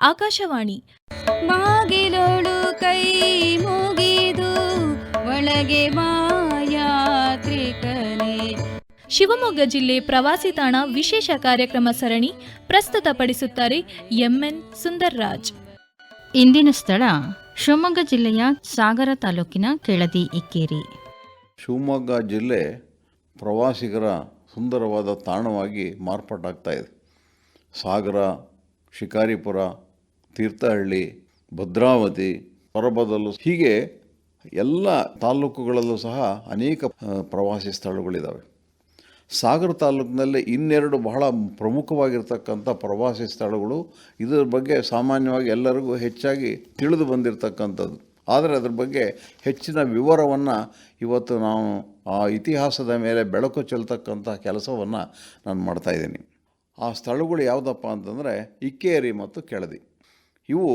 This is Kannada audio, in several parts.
ಆಕಾಶವಾಣಿ. ಬಾಗಿಲೊಳು ಕೈ ಮುಗಿದು ಒಳಗೆ ಮಾಯಾತ್ರಿಕನೇ ಶಿವಮೊಗ್ಗ ಜಿಲ್ಲೆ ಪ್ರವಾಸಿ ತಾಣ ವಿಶೇಷ ಕಾರ್ಯಕ್ರಮ ಸರಣಿ ಪ್ರಸ್ತುತಪಡಿಸುತ್ತಾರೆ ಎಂಎನ್ ಸುಂದರ್ರಾಜ್. ಇಂದಿನ ಸ್ಥಳ ಶಿವಮೊಗ್ಗ ಜಿಲ್ಲೆಯ ಸಾಗರ ತಾಲೂಕಿನ ಕೆಳದಿ ಇಕ್ಕೇರಿ. ಶಿವಮೊಗ್ಗ ಜಿಲ್ಲೆ ಪ್ರವಾಸಿಗರ ಸುಂದರವಾದ ತಾಣವಾಗಿ ಮಾರ್ಪಾಟಾಗ್ತಾ ಇದೆ. ಸಾಗರ ಶಿಕಾರಿಪುರ ತೀರ್ಥಹಳ್ಳಿ, ಭದ್ರಾವತಿ ಪರಬದಲು ಹೀಗೆ ಎಲ್ಲ ತಾಲೂಕುಗಳಲ್ಲೂ ಸಹ ಅನೇಕ ಪ್ರವಾಸಿ ಸ್ಥಳಗಳಿದ್ದಾವೆ ಸಾಗರ ತಾಲೂಕಿನಲ್ಲಿ ಇನ್ನೆರಡು ಬಹಳ ಪ್ರಮುಖವಾಗಿರ್ತಕ್ಕಂಥ ಪ್ರವಾಸಿ ಸ್ಥಳಗಳು. ಇದರ ಬಗ್ಗೆ ಸಾಮಾನ್ಯವಾಗಿ ಎಲ್ಲರಿಗೂ ಹೆಚ್ಚಾಗಿ ತಿಳಿದು ಬಂದಿರತಕ್ಕಂಥದ್ದು. ಆದರೆ ಅದ್ರ ಬಗ್ಗೆ ಹೆಚ್ಚಿನ ವಿವರವನ್ನು ಇವತ್ತು ನಾವು ಆ ಇತಿಹಾಸದ ಮೇಲೆ ಬೆಳಕು ಚೆಲ್ತಕ್ಕಂಥ ಕೆಲಸವನ್ನು ನಾನು ಮಾಡ್ತಾಯಿದ್ದೀನಿ ಆ ಸ್ಥಳಗಳು ಯಾವುದಪ್ಪ ಅಂತಂದರೆ ಇಕ್ಕೇರಿ ಮತ್ತು ಕೆಳದಿ. ಇವು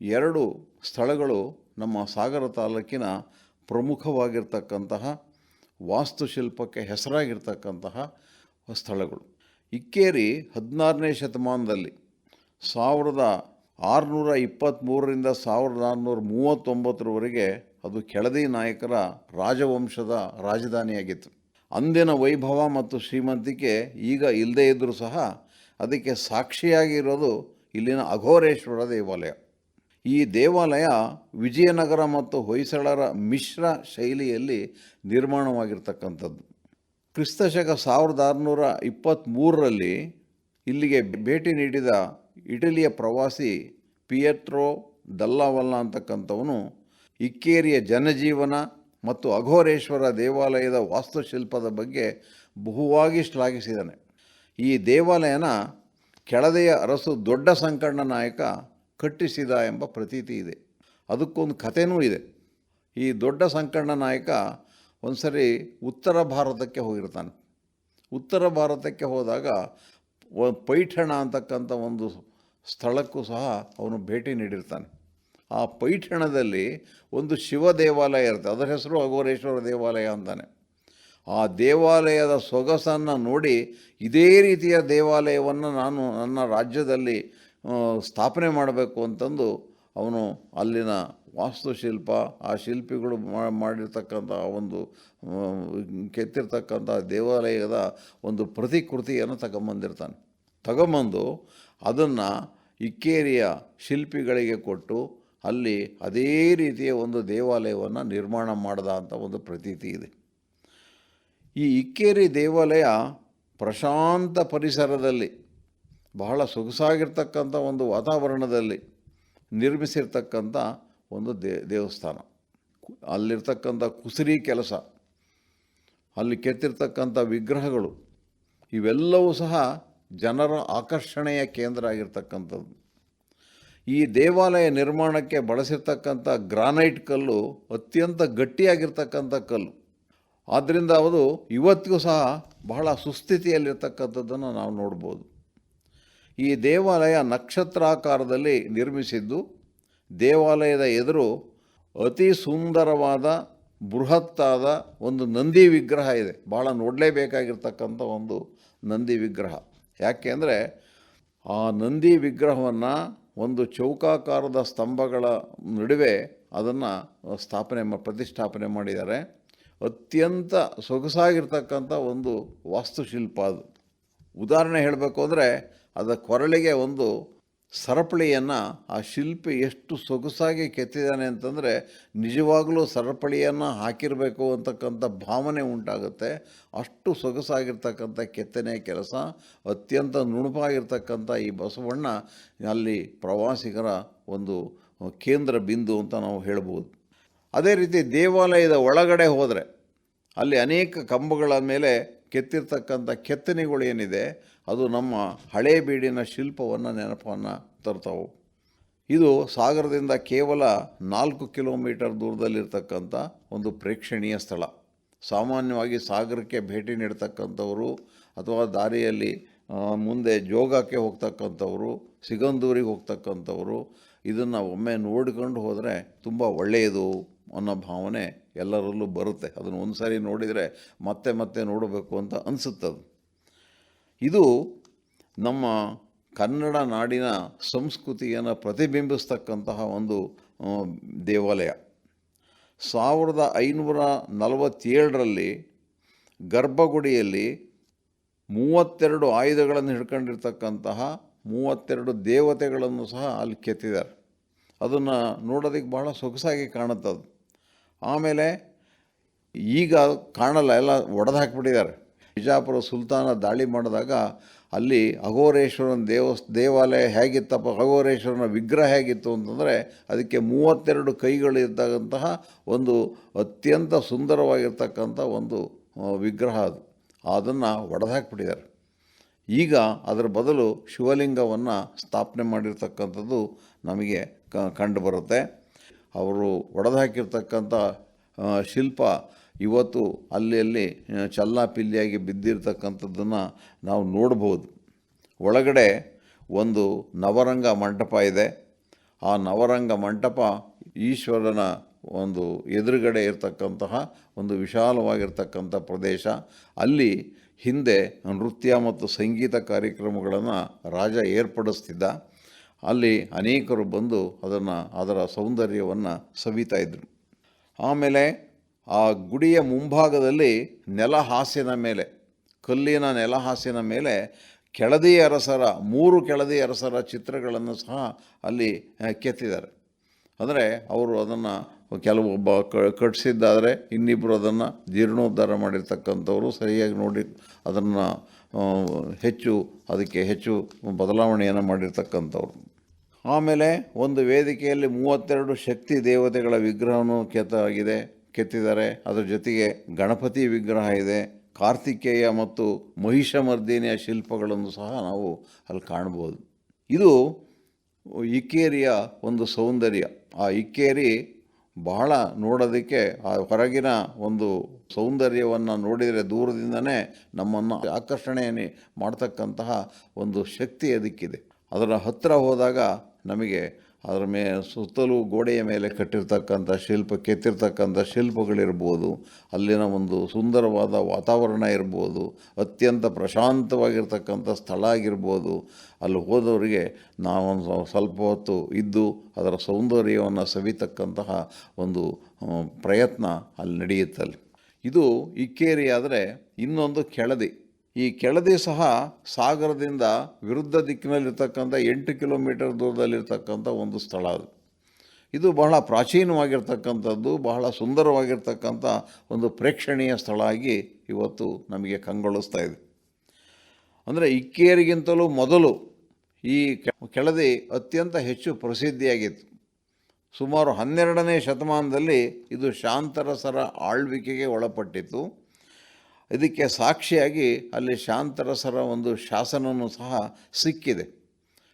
ಎರಡು ಸ್ಥಳಗಳು ನಮ್ಮ ಸಾಗರ ತಾಲೂಕಿನ ಪ್ರಮುಖವಾಗಿರ್ತಕ್ಕಂತಹ ವಾಸ್ತುಶಿಲ್ಪಕ್ಕೆ ಹೆಸರಾಗಿರ್ತಕ್ಕಂತಹ ಸ್ಥಳಗಳು. ಇಕ್ಕೇರಿ ಹದಿನಾರನೇ ಶತಮಾನದಲ್ಲಿ ಸಾವಿರದ ಆರುನೂರ ಇಪ್ಪತ್ತ್ಮೂರರಿಂದ ಸಾವಿರದ ಆರುನೂರ ಮೂವತ್ತೊಂಬತ್ತರವರೆಗೆ ಅದು ಕೆಳದಿ ನಾಯಕರ ರಾಜವಂಶದ ರಾಜಧಾನಿಯಾಗಿತ್ತು. ಅಂದಿನ ವೈಭವ ಮತ್ತು ಶ್ರೀಮಂತಿಕೆ ಈಗ ಇಲ್ಲದೇ ಇದ್ದರೂ ಸಹ ಅದಕ್ಕೆ ಸಾಕ್ಷಿಯಾಗಿರೋದು ಇಲ್ಲಿನ ಅಘೋರೇಶ್ವರ ದೇವಾಲಯ. ಈ ದೇವಾಲಯ ವಿಜಯನಗರ ಮತ್ತು ಹೊಯ್ಸಳರ ಮಿಶ್ರ ಶೈಲಿಯಲ್ಲಿ ನಿರ್ಮಾಣವಾಗಿರ್ತಕ್ಕಂಥದ್ದು. ಕ್ರಿಸ್ತಶಕ ಸಾವಿರದ ಆರುನೂರ ಇಪ್ಪತ್ತ್ಮೂರರಲ್ಲಿ ಇಲ್ಲಿಗೆ ಭೇಟಿ ನೀಡಿದ ಇಟಲಿಯ ಪ್ರವಾಸಿ ಪಿಯೆಟ್ರೋ ದಲ್ಲಾವಲ್ಲ ಅಂತಕ್ಕಂಥವನು ಇಕ್ಕೇರಿಯ ಜನಜೀವನ ಮತ್ತು ಅಘೋರೇಶ್ವರ ದೇವಾಲಯದ ವಾಸ್ತುಶಿಲ್ಪದ ಬಗ್ಗೆ ಬಹುವಾಗಿ ಶ್ಲಾಘಿಸಿದ್ದಾನೆ ಈ ದೇವಾಲಯನ ಕೆಳದೆಯ ಅರಸು ದೊಡ್ಡ ಸಂಕಣ್ಣ ನಾಯಕ ಕಟ್ಟಿಸಿದ ಎಂಬ ಪ್ರತೀತಿ ಇದೆ. ಅದಕ್ಕೊಂದು ಕಥೆನೂ ಇದೆ. ಈ ದೊಡ್ಡ ಸಂಕಣ್ಣ ನಾಯಕ ಒಂದು ಸರಿ ಉತ್ತರ ಭಾರತಕ್ಕೆ ಹೋಗಿರ್ತಾನೆ. ಉತ್ತರ ಭಾರತಕ್ಕೆ ಹೋದಾಗ ಪೈಠಣ ಅಂತಕ್ಕಂಥ ಒಂದು ಸ್ಥಳಕ್ಕೂ ಸಹ ಅವನು ಭೇಟಿ ನೀಡಿರ್ತಾನೆ. ಆ ಪೈಠಣದಲ್ಲಿ ಒಂದು ಶಿವ ದೇವಾಲಯ ಇರುತ್ತೆ. ಅದರ ಹೆಸರು ಅಘೋರೇಶ್ವರ ದೇವಾಲಯ ಅಂತಾನೆ. ಆ ದೇವಾಲಯದ ಸೊಗಸನ್ನು ನೋಡಿ ಇದೇ ರೀತಿಯ ದೇವಾಲಯವನ್ನು ನಾನು ನನ್ನ ರಾಜ್ಯದಲ್ಲಿ ಸ್ಥಾಪನೆ ಮಾಡಬೇಕು ಅಂತಂದು ಅವನು ಅಲ್ಲಿನ ವಾಸ್ತುಶಿಲ್ಪ, ಆ ಶಿಲ್ಪಿಗಳು ಮಾಡಿರ್ತಕ್ಕಂಥ ಒಂದು ಕೆತ್ತಿರ್ತಕ್ಕಂಥ ದೇವಾಲಯದ ಒಂದು ಪ್ರತಿಕೃತಿಯನ್ನು ತಗೊಂಬಂದಿರ್ತಾನೆ. ತಗೊಂಬಂದು ಅದನ್ನು ಇಕ್ಕೇರಿಯ ಶಿಲ್ಪಿಗಳಿಗೆ ಕೊಟ್ಟು ಅಲ್ಲಿ ಅದೇ ರೀತಿಯ ಒಂದು ದೇವಾಲಯವನ್ನು ನಿರ್ಮಾಣ ಮಾಡಿದ ಅಂತ ಒಂದು ಪ್ರತೀತಿ ಇದೆ. ಈ ಇಕ್ಕೇರಿ ದೇವಾಲಯ ಪ್ರಶಾಂತ ಪರಿಸರದಲ್ಲಿ, ಬಹಳ ಸೊಗಸಾಗಿರ್ತಕ್ಕಂಥ ಒಂದು ವಾತಾವರಣದಲ್ಲಿ ನಿರ್ಮಿಸಿರ್ತಕ್ಕಂಥ ಒಂದು ದೇ, ದೇವಸ್ಥಾನ. ಅಲ್ಲಿರ್ತಕ್ಕಂಥ ಕುಸರಿ ಕೆಲಸ, ಅಲ್ಲಿ ಕೆತ್ತಿರ್ತಕ್ಕಂಥ ವಿಗ್ರಹಗಳು, ಇವೆಲ್ಲವೂ ಸಹ ಜನರ ಆಕರ್ಷಣೆಯ ಕೇಂದ್ರ ಆಗಿರ್ತಕ್ಕಂಥದ್ದು. ಈ ದೇವಾಲಯ ನಿರ್ಮಾಣಕ್ಕೆ ಬಳಸಿರ್ತಕ್ಕಂಥ ಗ್ರಾನೈಟ್ ಕಲ್ಲು ಅತ್ಯಂತ ಗಟ್ಟಿಯಾಗಿರ್ತಕ್ಕಂಥ ಕಲ್ಲು. ಆದ್ದರಿಂದ ಅದು ಇವತ್ತಿಗೂ ಸಹ ಬಹಳ ಸುಸ್ಥಿತಿಯಲ್ಲಿರ್ತಕ್ಕಂಥದ್ದನ್ನು ನಾವು ನೋಡ್ಬೋದು. ಈ ದೇವಾಲಯ ನಕ್ಷತ್ರಾಕಾರದಲ್ಲಿ ನಿರ್ಮಿಸಿದ್ದು, ದೇವಾಲಯದ ಎದುರು ಅತಿ ಸುಂದರವಾದ, ಬೃಹತ್ತಾದ ಒಂದು ನಂದಿ ವಿಗ್ರಹ ಇದೆ. ಭಾಳ ನೋಡಲೇಬೇಕಾಗಿರ್ತಕ್ಕಂಥ ಒಂದು ನಂದಿ ವಿಗ್ರಹ. ಯಾಕೆ ಅಂದರೆ, ಆ ನಂದಿ ವಿಗ್ರಹವನ್ನು ಒಂದು ಚೌಕಾಕಾರದ ಸ್ತಂಭಗಳ ನಡುವೆ ಅದನ್ನು ಸ್ಥಾಪನೆ ಪ್ರತಿಷ್ಠಾಪನೆ ಮಾಡಿದ್ದಾರೆ. ಅತ್ಯಂತ ಸೊಗಸಾಗಿರ್ತಕ್ಕಂಥ ಒಂದು ವಾಸ್ತುಶಿಲ್ಪ ಅದು. ಉದಾಹರಣೆ ಹೇಳಬೇಕು ಅಂದರೆ ಅದರ ಕೊರಳಿಗೆ ಒಂದು ಸರಪಳಿಯನ್ನು ಆ ಶಿಲ್ಪಿ ಎಷ್ಟು ಸೊಗಸಾಗಿ ಕೆತ್ತಿದ್ದಾನೆ ಅಂತಂದರೆ, ನಿಜವಾಗಲೂ ಸರಪಳಿಯನ್ನು ಹಾಕಿರಬೇಕು ಅಂತಕ್ಕಂಥ ಭಾವನೆ ಉಂಟಾಗುತ್ತೆ. ಅಷ್ಟು ಸೊಗಸಾಗಿರ್ತಕ್ಕಂಥ ಕೆತ್ತನೆ ಕೆಲಸ, ಅತ್ಯಂತ ನುಣುಪಾಗಿರ್ತಕ್ಕಂಥ ಈ ಬಸವಣ್ಣ ಅಲ್ಲಿ ಪ್ರವಾಸಿಗರ ಒಂದು ಕೇಂದ್ರ ಬಿಂದು ಅಂತ ನಾವು ಹೇಳ್ಬೋದು. ಅದೇ ರೀತಿ ದೇವಾಲಯದ ಒಳಗಡೆ ಹೋದರೆ ಅಲ್ಲಿ ಅನೇಕ ಕಂಬಗಳ ಮೇಲೆ ಕೆತ್ತಿರ್ತಕ್ಕಂಥ ಕೆತ್ತನೆಗಳು ಏನಿದೆ, ಅದು ನಮ್ಮ ಹಳೆ ಬೀಡಿನ ಶಿಲ್ಪವನ್ನು, ನೆನಪನ್ನು ತರ್ತಾವೆ. ಇದು ಸಾಗರದಿಂದ ಕೇವಲ ನಾಲ್ಕು ಕಿಲೋಮೀಟರ್ ದೂರದಲ್ಲಿರ್ತಕ್ಕಂಥ ಒಂದು ಪ್ರೇಕ್ಷಣೀಯ ಸ್ಥಳ. ಸಾಮಾನ್ಯವಾಗಿ ಸಾಗರಕ್ಕೆ ಭೇಟಿ ನೀಡ್ತಕ್ಕಂಥವರು ಅಥವಾ ದಾರಿಯಲ್ಲಿ ಮುಂದೆ ಜೋಗಕ್ಕೆ ಹೋಗ್ತಕ್ಕಂಥವರು, ಸಿಗಂದೂರಿಗೆ ಹೋಗ್ತಕ್ಕಂಥವರು ಇದನ್ನು ಒಮ್ಮೆ ನೋಡ್ಕೊಂಡು ಹೋದರೆ ತುಂಬ ಒಳ್ಳೆಯದು. ಅನ್ನೋ ಭಾವನೆ ಎಲ್ಲರಲ್ಲೂ ಬರುತ್ತೆ. ಅದನ್ನು ಒಂದು ಸಾರಿ ನೋಡಿದರೆ ಮತ್ತೆ ಮತ್ತೆ ನೋಡಬೇಕು ಅಂತ ಅನಿಸುತ್ತದು ಇದು ನಮ್ಮ ಕನ್ನಡ ನಾಡಿನ ಸಂಸ್ಕೃತಿಯನ್ನು ಪ್ರತಿಬಿಂಬಿಸ್ತಕ್ಕಂತಹ ಒಂದು ದೇವಾಲಯ. ಸಾವಿರದ ಐನೂರ ನಲವತ್ತೇಳರಲ್ಲಿ ಗರ್ಭಗುಡಿಯಲ್ಲಿ ಮೂವತ್ತೆರಡು ಆಯುಧಗಳನ್ನು ಹಿಡ್ಕೊಂಡಿರ್ತಕ್ಕಂತಹ ಮೂವತ್ತೆರಡು ದೇವತೆಗಳನ್ನು ಸಹ ಅಲ್ಲಿ ಕೆತ್ತಿದ್ದಾರೆ. ಅದನ್ನು ನೋಡೋದಕ್ಕೆ ಭಾಳ ಸೊಗಸಾಗಿ ಕಾಣುತ್ತೆ ಕಾಣುತ್ತದು ಆಮೇಲೆ ಈಗ ಕಾಣಲ್ಲ, ಎಲ್ಲ ಒಡೆದು ಹಾಕಿಬಿಟ್ಟಿದ್ದಾರೆ. ಬಿಜಾಪುರ ಸುಲ್ತಾನ ದಾಳಿ ಮಾಡಿದಾಗ ಅಲ್ಲಿ ಅಘೋರೇಶ್ವರನ ದೇವಸ್ ದೇವಾಲಯ ಹೇಗಿತ್ತಪ್ಪ, ಅಘೋರೇಶ್ವರನ ವಿಗ್ರಹ ಹೇಗಿತ್ತು ಅಂತಂದರೆ ಅದಕ್ಕೆ ಮೂವತ್ತೆರಡು ಕೈಗಳಿರ್ತಕ್ಕಂತಹ ಒಂದು ಅತ್ಯಂತ ಸುಂದರವಾಗಿರ್ತಕ್ಕಂಥ ಒಂದು ವಿಗ್ರಹ ಅದು. ಅದನ್ನು ಒಡೆದಾಕ್ಬಿಟ್ಟಿದ್ದಾರೆ ಈಗ ಅದರ ಬದಲು ಶಿವಲಿಂಗವನ್ನು ಸ್ಥಾಪನೆ ಮಾಡಿರ್ತಕ್ಕಂಥದ್ದು ನಮಗೆ ಕ ಕಂಡುಬರುತ್ತೆ ಅವರು ಒಡೆದಾಕಿರ್ತಕ್ಕಂಥ ಶಿಲ್ಪ ಇವತ್ತು ಅಲ್ಲಿ ಅಲ್ಲಿ ಚಲ್ಲಾಪಿಲ್ಲಿಯಾಗಿ ಬಿದ್ದಿರ್ತಕ್ಕಂಥದ್ದನ್ನು ನಾವು ನೋಡ್ಬೋದು. ಒಳಗಡೆ ಒಂದು ನವರಂಗ ಮಂಟಪ ಇದೆ. ಆ ನವರಂಗ ಮಂಟಪ ಈಶ್ವರನ ಒಂದು ಎದುರುಗಡೆ ಇರತಕ್ಕಂತಹ, ಒಂದು ವಿಶಾಲವಾಗಿರ್ತಕ್ಕಂಥ ಪ್ರದೇಶ. ಅಲ್ಲಿ ಹಿಂದೆ ನೃತ್ಯ ಮತ್ತು ಸಂಗೀತ ಕಾರ್ಯಕ್ರಮಗಳನ್ನು ರಾಜ ಏರ್ಪಡಿಸ್ತಿದ್ದ. ಅಲ್ಲಿ ಅನೇಕರು ಬಂದು ಅದನ್ನು, ಅದರ ಸೌಂದರ್ಯವನ್ನು ಸವಿತಾ ಇದ್ದರು ಆಮೇಲೆ ಆ ಗುಡಿಯ ಮುಂಭಾಗದಲ್ಲಿ ನೆಲಹಾಸಿನ ಮೇಲೆ, ಕಲ್ಲಿನ ನೆಲಹಾಸಿನ ಮೇಲೆ ಕೆಳದಿ ಅರಸರ, ಮೂರು ಕೆಳದಿ ಅರಸರ ಚಿತ್ರಗಳನ್ನು ಸಹ ಅಲ್ಲಿ ಕೆತ್ತಿದ್ದಾರೆ. ಅಂದರೆ ಅವರು ಅದನ್ನು ಕೆಲವು ಒಬ್ಬ ಕ ಕಟ್ಟಿಸಿದ್ದಾದರೆ ಇನ್ನಿಬ್ಬರು ಅದನ್ನು ಜೀರ್ಣೋದ್ಧಾರ ಮಾಡಿರ್ತಕ್ಕಂಥವರು ಸರಿಯಾಗಿ ನೋಡಿ ಅದನ್ನು ಹೆಚ್ಚು, ಅದಕ್ಕೆ ಹೆಚ್ಚು ಬದಲಾವಣೆಯನ್ನು ಮಾಡಿರ್ತಕ್ಕಂಥವ್ರು. ಆಮೇಲೆ ಒಂದು ವೇದಿಕೆಯಲ್ಲಿ ಮೂವತ್ತೆರಡು ಶಕ್ತಿ ದೇವತೆಗಳ ವಿಗ್ರಹವನ್ನು ಕೆತ್ತಾಗಿದೆ ಕೆತ್ತಿದ್ದಾರೆ. ಅದರ ಜೊತೆಗೆ ಗಣಪತಿ ವಿಗ್ರಹ ಇದೆ. ಕಾರ್ತಿಕೇಯ ಮತ್ತು ಮಹಿಷಮರ್ದಿನಿಯ ಶಿಲ್ಪಗಳನ್ನು ಸಹ ನಾವು ಅಲ್ಲಿ ಕಾಣ್ಬೋದು. ಇದು ಇಕ್ಕೇರಿಯ ಒಂದು ಸೌಂದರ್ಯ. ಆ ಇಕ್ಕೇರಿ ಬಹಳ ನೋಡೋದಕ್ಕೆ, ಆ ಹೊರಗಿನ ಒಂದು ಸೌಂದರ್ಯವನ್ನು ನೋಡಿದರೆ ದೂರದಿಂದನೇ ನಮ್ಮನ್ನು ಆಕರ್ಷಣೆಯನ್ನು ಮಾಡ್ತಕ್ಕಂತಹ ಒಂದು ಶಕ್ತಿ ಅದಕ್ಕಿದೆ. ಅದರ ಹತ್ತಿರ ಹೋದಾಗ ನಮಗೆ ಅದರ ಮೇ ಸುತ್ತಲೂ ಗೋಡೆಯ ಮೇಲೆ ಕಟ್ಟಿರ್ತಕ್ಕಂಥ ಶಿಲ್ಪ, ಕೆತ್ತಿರ್ತಕ್ಕಂಥ ಶಿಲ್ಪಗಳಿರ್ಬೋದು. ಅಲ್ಲಿನ ಒಂದು ಸುಂದರವಾದ ವಾತಾವರಣ ಇರ್ಬೋದು. ಅತ್ಯಂತ ಪ್ರಶಾಂತವಾಗಿರ್ತಕ್ಕಂಥ ಸ್ಥಳ ಆಗಿರ್ಬೋದು. ಅಲ್ಲಿ ಹೋದವರಿಗೆ ನಾವೊಂದು ಸ್ವ- ಸ್ವಲ್ಪ ಹೊತ್ತು ಇದ್ದು ಅದರ ಸೌಂದರ್ಯವನ್ನು ಸವಿತಕ್ಕಂತಹ ಒಂದು ಪ್ರಯತ್ನ ಅಲ್ಲಿ ನಡೆಯುತ್ತಲ್ಲಿ. ಇದು ಇಕ್ಕೇರಿ ಆದರೆ ಇನ್ನೊಂದು ಕೆಳದಿ. ಈ ಕೆಳದಿ ಸಹ ಸಾಗರದಿಂದ ವಿರುದ್ಧ ದಿಕ್ಕಿನಲ್ಲಿರ್ತಕ್ಕಂಥ ಎಂಟು ಕಿಲೋಮೀಟರ್ ದೂರದಲ್ಲಿರ್ತಕ್ಕಂಥ ಒಂದು ಸ್ಥಳ ಅದು. ಇದು ಬಹಳ ಪ್ರಾಚೀನವಾಗಿರ್ತಕ್ಕಂಥದ್ದು, ಬಹಳ ಸುಂದರವಾಗಿರ್ತಕ್ಕಂಥ ಒಂದು ಪ್ರೇಕ್ಷಣೀಯ ಸ್ಥಳ ಆಗಿ ಇವತ್ತು ನಮಗೆ ಕಂಗೊಳಿಸ್ತಾ ಇದೆ. ಅಂದರೆ ಇಕ್ಕೇರಿಗಿಂತಲೂ ಮೊದಲು ಈ ಕೆಳದಿ ಅತ್ಯಂತ ಹೆಚ್ಚು ಪ್ರಸಿದ್ಧಿಯಾಗಿತ್ತು. ಸುಮಾರು ಹನ್ನೆರಡನೇ ಶತಮಾನದಲ್ಲಿ ಇದು ಶಾಂತರಸರ ಆಳ್ವಿಕೆಗೆ ಒಳಪಟ್ಟಿತ್ತು. ಇದಕ್ಕೆ ಸಾಕ್ಷಿಯಾಗಿ ಅಲ್ಲಿ ಶಾಂತರಸರ ಒಂದು ಶಾಸನವೂ ಸಹ ಸಿಕ್ಕಿದೆ.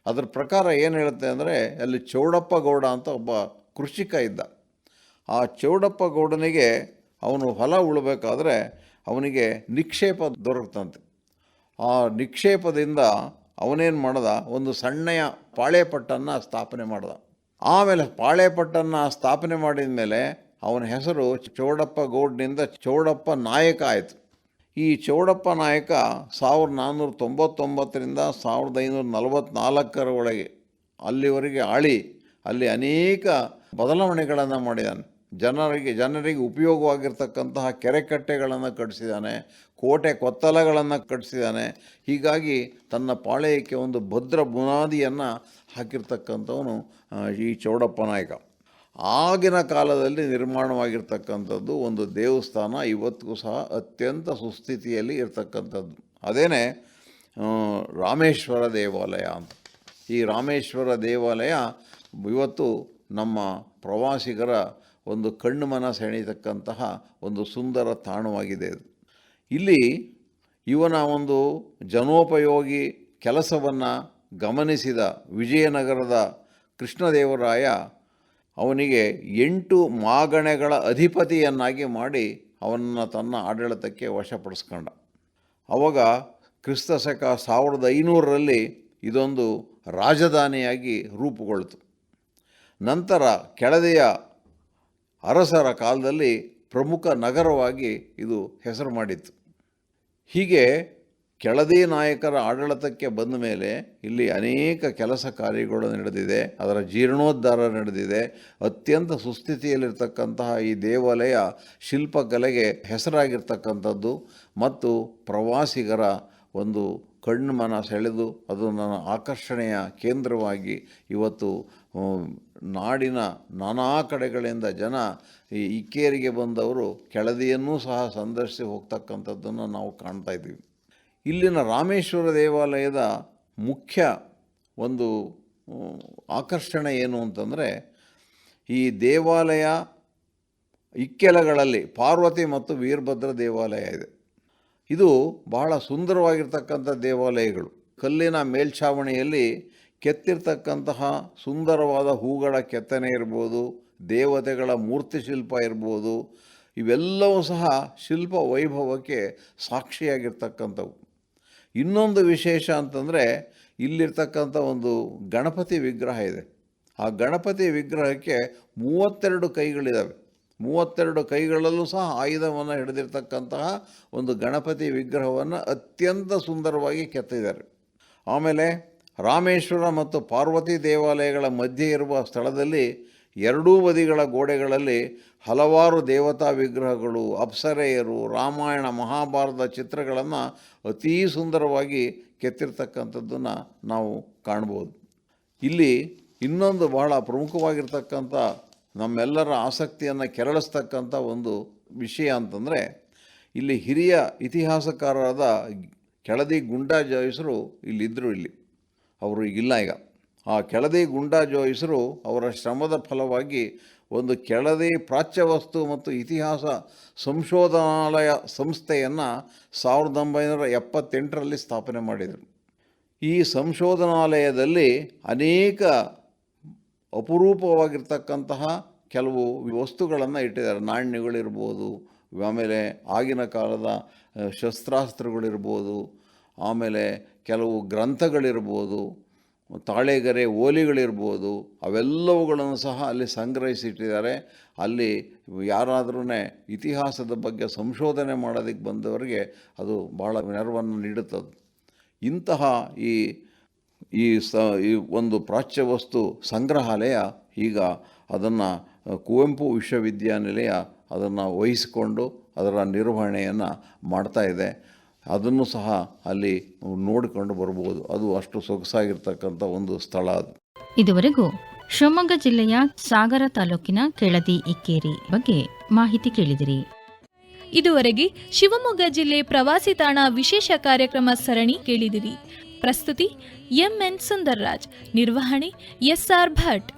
ಅದರ ಪ್ರಕಾರ ಏನು ಹೇಳುತ್ತೆ ಅಂದರೆ, ಅಲ್ಲಿ ಚೌಡಪ್ಪ ಗೌಡ ಅಂತ ಒಬ್ಬ ಕೃಷಿಕ ಇದ್ದ. ಆ ಚೌಡಪ್ಪ ಗೌಡನಿಗೆ ಅವನು ಹೊಲ ಉಳಬೇಕಾದ್ರೆ ಅವನಿಗೆ ನಿಕ್ಷೇಪ ದೊರಕ್ತಂತೆ. ಆ ನಿಕ್ಷೇಪದಿಂದ ಅವನೇನು ಮಾಡ್ದ, ಒಂದು ಸಣ್ಣಯ ಪಾಳೆಪಟ್ಟನ್ನು ಸ್ಥಾಪನೆ ಮಾಡ್ದ. ಆಮೇಲೆ ಪಾಳೆಪಟ್ಟನ್ನು ಸ್ಥಾಪನೆ ಮಾಡಿದ ಮೇಲೆ ಅವನ ಹೆಸರು ಚೌಡಪ್ಪ ಗೌಡ್ನಿಂದ ಚೌಡಪ್ಪ ನಾಯಕ ಆಯಿತು. ಈ ಚೌಡಪ್ಪ ನಾಯಕ ಸಾವಿರದ ನಾನ್ನೂರ ತೊಂಬತ್ತೊಂಬತ್ತರಿಂದ ಸಾವಿರದ ಐನೂರ ನಲವತ್ತ್ನಾಲ್ಕರ ಒಳಗೆ ಅಲ್ಲಿವರೆಗೆ ಆಳಿ, ಅಲ್ಲಿ ಅನೇಕ ಬದಲಾವಣೆಗಳನ್ನು ಮಾಡಿದ್ದಾನೆ ಜನರಿಗೆ ಜನರಿಗೆ ಉಪಯೋಗವಾಗಿರ್ತಕ್ಕಂತಹ ಕೆರೆಕಟ್ಟೆಗಳನ್ನು ಕಟ್ಟಿಸಿದ್ದಾನೆ ಕೋಟೆ ಕೊತ್ತಲಗಳನ್ನು ಕಟ್ಟಿಸಿದ್ದಾನೆ ಹೀಗಾಗಿ ತನ್ನ ಪಾಳೆಯಕ್ಕೆ ಒಂದು ಭದ್ರ ಬುನಾದಿಯನ್ನು ಹಾಕಿರ್ತಕ್ಕಂಥವನು ಈ ಚೌಡಪ್ಪ ನಾಯಕ. ಆಗಿನ ಕಾಲದಲ್ಲಿ ನಿರ್ಮಾಣವಾಗಿರ್ತಕ್ಕಂಥದ್ದು ಒಂದು ದೇವಸ್ಥಾನ ಇವತ್ತಿಗೂ ಸಹ ಅತ್ಯಂತ ಸುಸ್ಥಿತಿಯಲ್ಲಿ ಇರತಕ್ಕಂಥದ್ದು. ಅದೇನೇ ರಾಮೇಶ್ವರ ದೇವಾಲಯ ಅಂತ. ಈ ರಾಮೇಶ್ವರ ದೇವಾಲಯ ಇವತ್ತು ನಮ್ಮ ಪ್ರವಾಸಿಗರ ಒಂದು ಕಣ್ಣು ಮನ ಸೆಣೀತಕ್ಕಂತಹ ಒಂದು ಸುಂದರ ತಾಣವಾಗಿದೆ ಅದು. ಇಲ್ಲಿ ಇವನ ಒಂದು ಜನೋಪಯೋಗಿ ಕೆಲಸವನ್ನು ಗಮನಿಸಿದ ವಿಜಯನಗರದ ಕೃಷ್ಣದೇವರಾಯ ಅವನಿಗೆ ಎಂಟು ಮಾಗಣೆಗಳ ಅಧಿಪತಿಯನ್ನಾಗಿ ಮಾಡಿ ಅವನನ್ನು ತನ್ನ ಆಡಳಿತಕ್ಕೆ ವಶಪಡಿಸ್ಕೊಂಡ. ಅವಾಗ ಕ್ರಿಸ್ತ ಶಕ ಸಾವಿರದ ಐನೂರರಲ್ಲಿ ಇದೊಂದು ರಾಜಧಾನಿಯಾಗಿ ರೂಪುಗೊಳ್ತು. ನಂತರ ಕೆಳದೆಯ ಅರಸರ ಕಾಲದಲ್ಲಿ ಪ್ರಮುಖ ನಗರವಾಗಿ ಇದು ಹೆಸರು ಮಾಡಿತ್ತು. ಹೀಗೆ ಕೆಳದಿ ನಾಯಕರ ಆಡಳಿತಕ್ಕೆ ಬಂದ ಮೇಲೆ ಇಲ್ಲಿ ಅನೇಕ ಕೆಲಸ ಕಾರ್ಯಗಳು ನಡೆದಿದೆ, ಅದರ ಜೀರ್ಣೋದ್ಧಾರ ನಡೆದಿದೆ. ಅತ್ಯಂತ ಸುಸ್ಥಿತಿಯಲ್ಲಿರ್ತಕ್ಕಂತಹ ಈ ದೇವಾಲಯ ಶಿಲ್ಪಕಲೆಗೆ ಹೆಸರಾಗಿರ್ತಕ್ಕಂಥದ್ದು ಮತ್ತು ಪ್ರವಾಸಿಗರ ಒಂದು ಕಣ್ಣು ಮನ ಸೆಳೆದು ಅದು ನನ್ನ ಆಕರ್ಷಣೆಯ ಕೇಂದ್ರವಾಗಿ ಇವತ್ತು ನಾಡಿನ ನಾನಾ ಕಡೆಗಳಿಂದ ಜನ ಈ ಇಕ್ಕೇರಿಗೆ ಬಂದವರು ಕೆಳದಿಯನ್ನೂ ಸಹ ಸಂದರ್ಶಿಸಿ ಹೋಗ್ತಕ್ಕಂಥದ್ದನ್ನು ನಾವು ಕಾಣ್ತಾ ಇದ್ದೀವಿ. ಇಲ್ಲಿನ ರಾಮೇಶ್ವರ ದೇವಾಲಯದ ಮುಖ್ಯ ಒಂದು ಆಕರ್ಷಣೆ ಏನು ಅಂತಂದರೆ, ಈ ದೇವಾಲಯ ಇಕ್ಕೆಲಗಳಲ್ಲಿ ಪಾರ್ವತಿ ಮತ್ತು ವೀರಭದ್ರ ದೇವಾಲಯ ಇದೆ. ಇದು ಬಹಳ ಸುಂದರವಾಗಿರ್ತಕ್ಕಂಥ ದೇವಾಲಯಗಳು. ಕಲ್ಲಿನ ಮೇಲ್ಛಾವಣಿಯಲ್ಲಿ ಕೆತ್ತಿರ್ತಕ್ಕಂತಹ ಸುಂದರವಾದ ಹೂಗಳ ಕೆತ್ತನೆ ಇರ್ಬೋದು, ದೇವತೆಗಳ ಮೂರ್ತಿ ಶಿಲ್ಪ ಇರ್ಬೋದು, ಇವೆಲ್ಲವೂ ಸಹ ಶಿಲ್ಪ ವೈಭವಕ್ಕೆ ಸಾಕ್ಷಿಯಾಗಿರ್ತಕ್ಕಂಥವು. ಇನ್ನೊಂದು ವಿಶೇಷ ಅಂತಂದರೆ ಇಲ್ಲಿರ್ತಕ್ಕಂಥ ಒಂದು ಗಣಪತಿ ವಿಗ್ರಹ ಇದೆ. ಆ ಗಣಪತಿ ವಿಗ್ರಹಕ್ಕೆ ಮೂವತ್ತೆರಡು ಕೈಗಳಿದ್ದಾವೆ ಮೂವತ್ತೆರಡು ಕೈಗಳಲ್ಲೂ ಸಹ ಆಯುಧವನ್ನು ಹಿಡಿದಿರ್ತಕ್ಕಂತಹ ಒಂದು ಗಣಪತಿ ವಿಗ್ರಹವನ್ನು ಅತ್ಯಂತ ಸುಂದರವಾಗಿ ಕೆತ್ತಿದ್ದಾರೆ. ಆಮೇಲೆ ರಾಮೇಶ್ವರ ಮತ್ತು ಪಾರ್ವತಿ ದೇವಾಲಯಗಳ ಮಧ್ಯೆ ಇರುವ ಸ್ಥಳದಲ್ಲಿ ಎರಡೂ ಬದಿಗಳ ಗೋಡೆಗಳಲ್ಲಿ ಹಲವಾರು ದೇವತಾ ವಿಗ್ರಹಗಳು, ಅಪ್ಸರೆಯರು, ರಾಮಾಯಣ, ಮಹಾಭಾರತ ಚಿತ್ರಗಳನ್ನು ಅತೀ ಸುಂದರವಾಗಿ ಕೆತ್ತಿರ್ತಕ್ಕಂಥದ್ದನ್ನು ನಾವು ಕಾಣ್ಬೋದು. ಇಲ್ಲಿ ಇನ್ನೊಂದು ಬಹಳ ಪ್ರಮುಖವಾಗಿರ್ತಕ್ಕಂಥ ನಮ್ಮೆಲ್ಲರ ಆಸಕ್ತಿಯನ್ನು ಕೆರಳಿಸ್ತಕ್ಕಂಥ ಒಂದು ವಿಷಯ ಅಂತಂದರೆ, ಇಲ್ಲಿ ಹಿರಿಯ ಇತಿಹಾಸಕಾರರಾದ ಕೆಳದಿ ಗುಂಡಾ ಜೋಯಿಸರು ಇಲ್ಲಿದ್ದರು ಇಲ್ಲಿ. ಅವರು ಈಗಿಲ್ಲ ಈಗ. ಆ ಕೆಳದಿ ಗುಂಡಾ ಜೋಯಿಸರು ಅವರ ಶ್ರಮದ ಫಲವಾಗಿ ಒಂದು ಕೆಳದಿ ಪ್ರಾಚ್ಯವಸ್ತು ಮತ್ತು ಇತಿಹಾಸ ಸಂಶೋಧನಾಲಯ ಸಂಸ್ಥೆಯನ್ನು ಸಾವಿರದ ಒಂಬೈನೂರ ಎಪ್ಪತ್ತೆಂಟರಲ್ಲಿ ಸ್ಥಾಪನೆ ಮಾಡಿದರು. ಈ ಸಂಶೋಧನಾಲಯದಲ್ಲಿ ಅನೇಕ ಅಪರೂಪವಾಗಿರ್ತಕ್ಕಂತಹ ಕೆಲವು ವಸ್ತುಗಳನ್ನು ಇಟ್ಟಿದ್ದಾರೆ. ನಾಣ್ಯಗಳಿರ್ಬೋದು, ಆಮೇಲೆ ಆಗಿನ ಕಾಲದ ಶಸ್ತ್ರಾಸ್ತ್ರಗಳಿರ್ಬೋದು, ಆಮೇಲೆ ಕೆಲವು ಗ್ರಂಥಗಳಿರ್ಬೋದು ತಾಳೆಗರೆ ಓಲಿಗಳಿರ್ಬೋದು, ಅವೆಲ್ಲವುಗಳನ್ನು ಸಹ ಅಲ್ಲಿ ಸಂಗ್ರಹಿಸಿಟ್ಟಿದ್ದಾರೆ. ಅಲ್ಲಿ ಯಾರಾದ್ರೂ ಇತಿಹಾಸದ ಬಗ್ಗೆ ಸಂಶೋಧನೆ ಮಾಡೋದಕ್ಕೆ ಬಂದವರಿಗೆ ಅದು ಭಾಳ ನೆರವನ್ನು ನೀಡುತ್ತದೆ ಇಂತಹ ಈ ಈ ಸ, ಈ ಒಂದು ಪ್ರಾಚ್ಯವಸ್ತು ಸಂಗ್ರಹಾಲಯ ಈಗ ಅದನ್ನು ಕುವೆಂಪು ವಿಶ್ವವಿದ್ಯಾನಿಲಯ ಅದನ್ನು ವಹಿಸಿಕೊಂಡು ಅದರ ನಿರ್ವಹಣೆಯನ್ನು ಮಾಡ್ತಾ ಇದೆ. ಅದನ್ನು ಸಹ ಅಲ್ಲಿ ನೋಡಿಕೊಂಡು ಬರಬಹುದು ಅದು ಅಷ್ಟು ಸೊಗಸಾಗಿರ್ತಕ್ಕಂಥ ಒಂದು ಸ್ಥಳ ಅದು. ಇದುವರೆಗೂ ಶಿವಮೊಗ್ಗ ಜಿಲ್ಲೆಯ ಸಾಗರ ತಾಲೂಕಿನ ಕೆಳದಿ ಇಕ್ಕೇರಿ ಬಗ್ಗೆ ಮಾಹಿತಿ ಕೇಳಿದಿರಿ. ಇದುವರೆಗೆ ಶಿವಮೊಗ್ಗ ಜಿಲ್ಲೆ ಪ್ರವಾಸಿ ತಾಣ ವಿಶೇಷ ಕಾರ್ಯಕ್ರಮ ಸರಣಿ ಕೇಳಿದಿರಿ. ಪ್ರಸ್ತುತಿ ಎಂಎನ್ ಸುಂದರ್ರಾಜ್. ನಿರ್ವಹಣೆ ಎಸ್ಆರ್ ಭಟ್.